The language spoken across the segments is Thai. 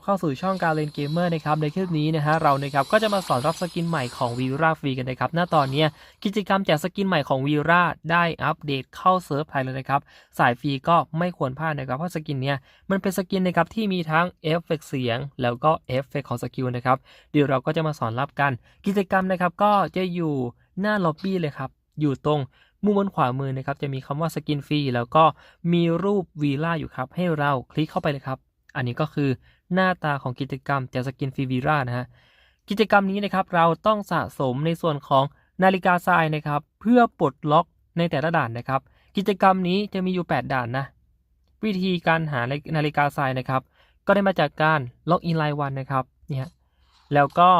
ับเข้าสู่ช่องการเล่นเกมเมอร์นะครับในคลิปนี้นะฮะเรานะครับก็จะมาสอนรับสกินใหม่ของวีราฟรีกันนะครับณตอนนี้กิจกรรมแจกสกินใหม่ของวีราได้อัปเดตเข้าเซิร์ฟไทยเลยนะครับ สายฟรีก็ไม่ควรพลาดนะครับเพราะสกินเนี้ยมันเป็นสกินนะครับที่มีทั้งเอฟเฟกเสียง แล้วก็เอฟเฟกของสกิลนะครับเดี๋ยวเราก็จะมาสอนรับกัน กิจกรรมนะครับก็จะอยู่หน้าล็อบบี้เลยครับอยู่ตรงมุมบนขวามือนะครับจะมีคำว่าสกินฟรีแล้วก็มีรูปวีล่าอยู่ครับ ให้เราคลิกเข้าไปเลยครับ อันนี้ก็คือ หน้าตาของกิจกรรมแจกสกินฟีวีรานะฮะกิจกรรมนี้นะครับเราต้องสะสมในส่วนของนาฬิกาทรายนะครับ เพื่อปลดล็อกในแต่ละด่านนะครับ กิจกรรมนี้จะมีอยู่ 8 ด่านนะ วิธีการหานาฬิกาทรายนะครับ ก็ได้มาจากการล็อกอินรายวันนะครับเนี่ยแล้วก็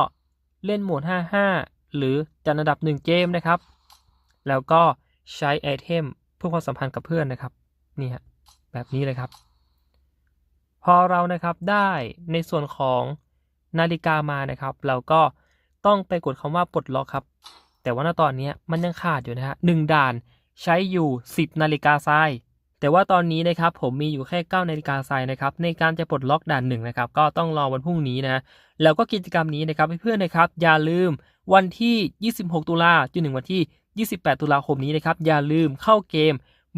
เล่นโหมด 55 หรือจัดอันดับ 1 เกมนะครับ แล้วก็ใช้ไอเทมเพื่อความสัมพันธ์กับเพื่อนนะครับนี่ฮะแบบนี้เลยครับ พอเรานะครับได้ในส่วนของนาฬิกามานะครับ เราก็ต้องไปกดคำว่าปลดล็อกครับ แต่ว่าณตอนนี้มันยังขาดอยู่นะฮะหนึ่งด่านใช้อยู่ 10 นาฬิกาทราย แต่ว่าตอนนี้นะครับผมมีอยู่แค่ 9 นาฬิกาทรายนะครับในการจะปลดล็อกด่านหนึ่งนะครับก็ต้องรอวันพรุ่งนี้นะแล้วก็กิจกรรมนี้นะครับเพื่อนๆนะครับ อย่าลืมวันที่ 26 ตุลาจนถึงวันที่ 28 ตุลาคมนี้นะครับอย่าลืมเข้าเกม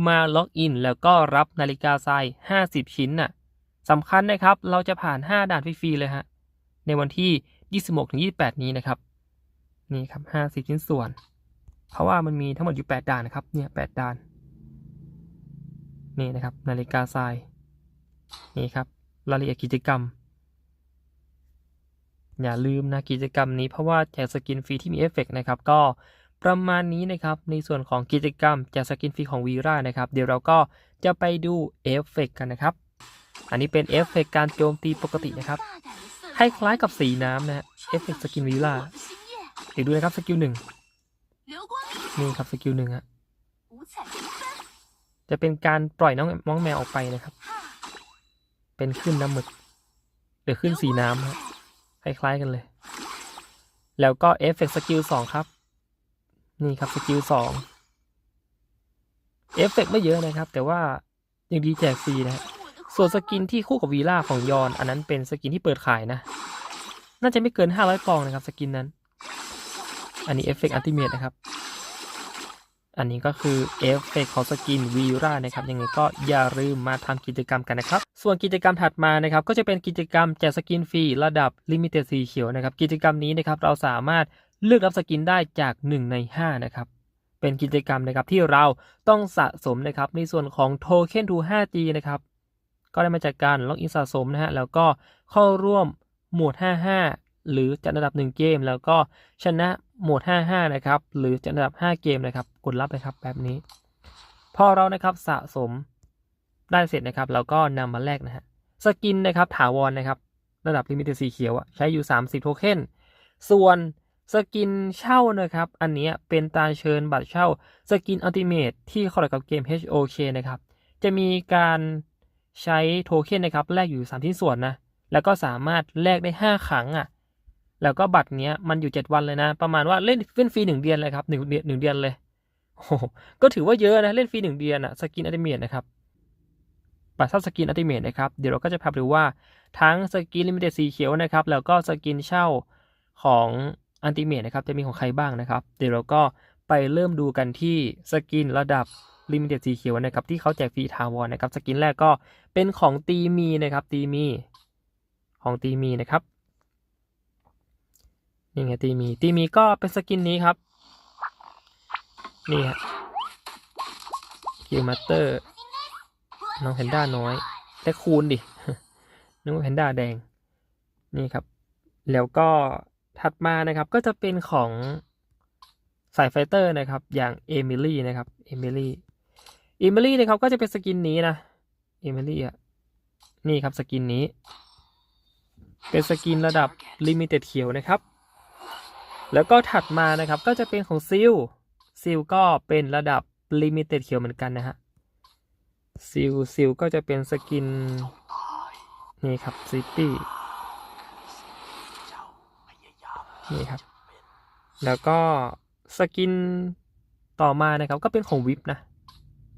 มาล็อกอิน แล้วก็รับนาฬิกาทราย 50 ชิ้นน่ะ สำคัญนะครับ เราจะผ่าน 5 ด่านฟรีๆเลยฮะ ในวันที่ 26ถึง28 นี้นะครับ นี่ครับ 50 ชิ้นส่วน เพราะว่ามันมีทั้งหมดอยู่ 8 ด่านนะครับ เนี่ย 8 ด่าน นี่นะครับ นาฬิกาทราย นี่ครับ รายละเอียดกิจกรรม อย่าลืมนะกิจกรรมนี้เพราะว่าแจกสกินฟรีที่มีเอฟเฟกต์นะครับ ก็ประมาณนี้นะครับ ในส่วนของกิจกรรมแจกสกินฟรีของวีร่านะครับ เดี๋ยวเราก็จะไปดูเอฟเฟกต์กันนะครับ อันนี้เป็นเอฟเฟกต์การโจมตีปกตินะครับคล้ายๆกับสีน้ำนะฮะเอฟเฟกต์สกินวีล่าเดี๋ยวดูนะครับสกิลหนึ่งนี่ครับสกิลหนึ่งฮะจะเป็นการปล่อยน้องน้องแมวออกไปนะครับ เป็นขึ้นน้ำหมึกหรือขึ้นสีน้ำฮะคล้ายๆกันเลย แล้วก็เอฟเฟกต์สกิลสองครับ นี่ครับสกิลสองเอฟเฟกต์ไม่เยอะนะครับ แต่ว่ายังดีแจกฟรีนะฮะ ส่วนสกินที่คู่กับวีล่าของยอน อันนั้นเป็นสกินที่เปิดขายนะ น่าจะไม่เกิน 500กล่องนะครับสกินนั้น อันนี้เอฟเฟกต์อัลติเมทนะครับ อันนี้ก็คือเอฟเฟกต์ของสกินวีล่านะครับ ยังไงก็อย่าลืมมาทำกิจกรรมกันนะครับ ส่วนกิจกรรมถัดมานะครับ ก็จะเป็นกิจกรรมแจกสกินฟรีระดับลิมิเต็ดสีเขียวนะครับ กิจกรรมนี้นะครับเราสามารถเลือกรับสกินได้จาก 1 ใน 5 นะครับเป็นกิจกรรมนะครับที่เราต้องสะสมนะครับในส่วนของโทเค็นทู 5G นะครับ ก็ได้มาจากการล็อกอินสะสมนะฮะแล้วก็เข้าร่วมหมวด 55 หรือจัดอันดับ 1 เกม แล้วก็ชนะหมวด 55 นะครับ หรือจัดอันดับ 5 เกมนะครับ กดรับเลยครับแบบนี้ พอเรานะครับสะสมได้เสร็จนะครับ เราก็นำมาแลกนะฮะสกินนะครับถาวรนะครับ ระดับลิมิเต็ดสีเขียวอะใช้อยู่ 30 โทเค็นส่วนสกินเช่านะครับ อันนี้เป็นตาเชิญบัตรเช่า สกินอัลติเมทที่เข้ากับเกม HOK นะครับ จะมีการ ใช้โทเค็นนะครับแลกอยู่3ที่ส่วนนะแล้วก็สามารถแลกได้ 5 ครั้งอะแล้วก็บัตรเนี้ยมันอยู่ 7 วันเลยนะ ประมาณว่าเล่นเล่นฟรีหนึ่งเดือนเลยครับหนึ่งเดือนหนึ่งเดือนเลยโอ้โหก็ถือว่าเยอะนะเล่นฟรีหนึ่งเดือนอะสกินอัลติเมทนะครับบัตรเช่าสกินอัลติเมทนะครับเดี๋ยวเราก็จะพาไปดูว่าทั้งสกินลิมิเต็ดสีเขียวนะครับแล้วก็สกินเช่าของอัลติเมทนะครับจะมีของใครบ้างนะครับ เดี๋ยวเราก็ไปเริ่มดูกันที่สกินระดับ ลิมิเต็ดสีเขียวนะครับที่เขาแจกฟรีทาวรนะครับสกินแรกก็เป็นของตีมีนะครับตีมีของตีมีนะครับนี่ไงตีมีตีมีก็เป็นสกินนี้ครับนี่ฮะคิวมาเตอร์น้องแพนด้าน้อยแต่คูณดินึกว่าแพนด้าแดงนี่ครับ แล้วก็ถัดมานะครับก็จะเป็นของสายไฟเตอร์นะครับ อย่างเอมิลี่นะครับ เอมิลี่ อิมิลี่นะครับก็จะเป็นสกินนี้นะเอมิลี่อะนี่ครับสกินนี้ เป็นสกินระดับลิมิเต็ดเขียวนะครับ แล้วก็ถัดมานะครับก็จะเป็นของซิลซิลก็เป็นระดับลิมิเต็ดเขียวเหมือนกันนะฮะซิลซิลก็จะเป็นสกิน นี่ครับซิตี้นี่ครับ แล้วก็สกินต่อมานะครับก็เป็นของวิปนะ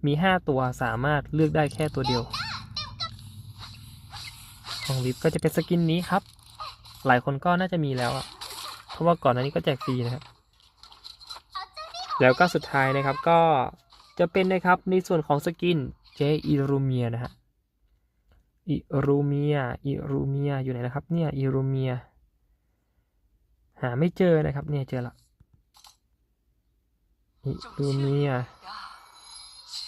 มี5ตัวสามารถเลือกได้แค่ตัวเดียว ของวิปก็จะเป็นสกินนี้ครับ หลายคนก็น่าจะมีแล้วอะเพราะว่าก่อนหน้านี้ก็แจกฟรีนะครับ แล้วก็สุดท้ายนะครับก็จะเป็นนะครับในส่วนของสกินเจอิรูเมียนะฮะอิรูเมียอิรูเมียอยู่ไหนนะครับเนี่ยอิรูเมียหาไม่เจอนะครับเนี่ยเจอละอิรูเมีย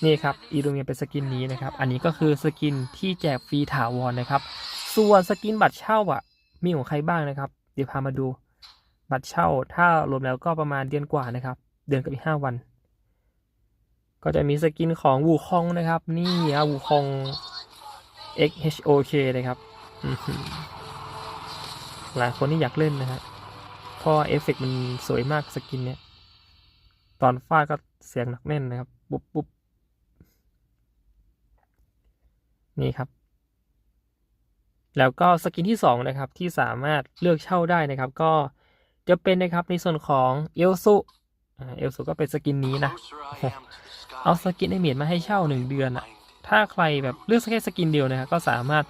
นี่ครับอีรูเมียเป็นสกินนี้นะครับ อันนี้ก็คือสกินที่แจกฟรีถาวรนะครับ ส่วนสกินบัตรเช่าอะ มีของใครบ้างนะครับ เดี๋ยวพามาดูบัตรเช่า ถ้ารวมแล้วก็ประมาณเดือนกว่านะครับ เดือนกับอีกห้าวัน ก็จะมีสกินของวูคองนะครับ นี่อะวูคอง XHOK นะครับหลายคนที่อยากเล่นนะฮะเพราะเอฟเฟกต์มันสวยมากสกินเนี้ยตอนฟาดก็เสียงหนักแน่นนะครับ ปุ๊บปุ๊บ นี่ครับ แล้วก็สกินที่สองนะครับที่สามารถเลือกเช่าได้นะครับ ก็จะเป็นนะครับในส่วนของเอลซุเอลซุก็เป็นสกินนี้นะ เอาสกินไอเมียนมาให้เช่าหนึ่งเดือนอะถ้าใครแบบเลือกแค่สกินเดียวนะครับก็สามารถ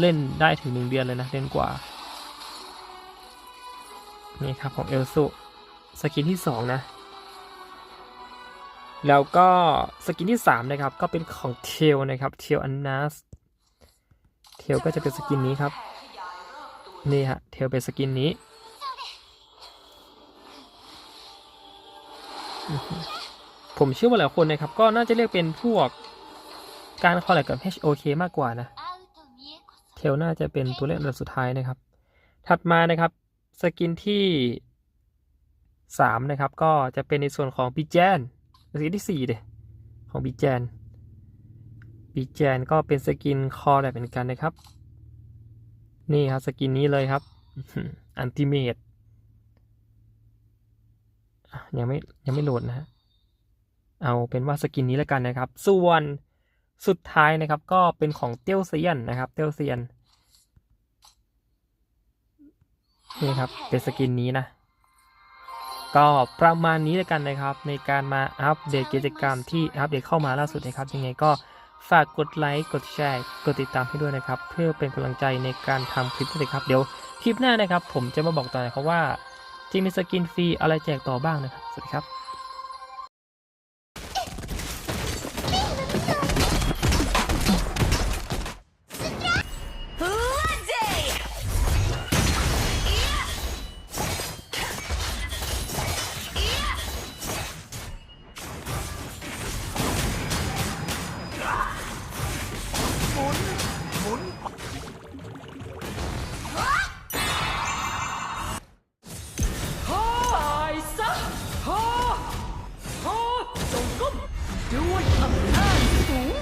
เล่นได้ถึงหนึ่งเดือนเลยนะเล่นกว่า นี่ครับของเอลซุสกินที่สองนะ แล้วก็สกินที่สามนะครับ ก็เป็นของเทลนะครับเทลอันนัส เทลก็จะเป็นสกินนี้ครับ นี่ฮะ เทลเป็นสกินนี้ ผมเชื่อว่าหลายคนนะครับ ก็น่าจะเรียกเป็นพวกการคอลแลบกับ HOK มากกว่านะ เทลน่าจะเป็นตัวเล่นอันดับสุดท้ายนะครับ ถัดมานะครับ สกินที่สามนะครับ ก็จะเป็นในส่วนของบีแจนสกินที่สี่เดของบีแจน บีแจนก็เป็นสกินคอแบบเหมือนกันนะครับ นี่ครับสกินนี้เลยครับ อันติเมตยังไม่ยังไม่โหลดนะฮะเอาเป็นว่าสกินนี้แล้วกันนะครับ ส่วนสุดท้ายนะครับ ก็เป็นของเตี้ยวเซียนนะครับ เตี้ยวเซียนนี่ครับเป็นสกินนี้นะ ก็ประมาณนี้แล้วกันนะครับ ในการมาอัปเดตกิจกรรมที่อัปเดตเข้ามาล่าสุดนะครับยังไงก็ ฝากกดไลค์กดแชร์กดติดตามให้ด้วยนะครับ เพื่อเป็นกำลังใจในการทำคลิปด้วยครับเดี๋ยวคลิปหน้านะครับ ผมจะมาบอกต่อนะครับว่าจะมีสกินฟรีอะไรแจกต่อบ้างนะครับ สวัสดีครับ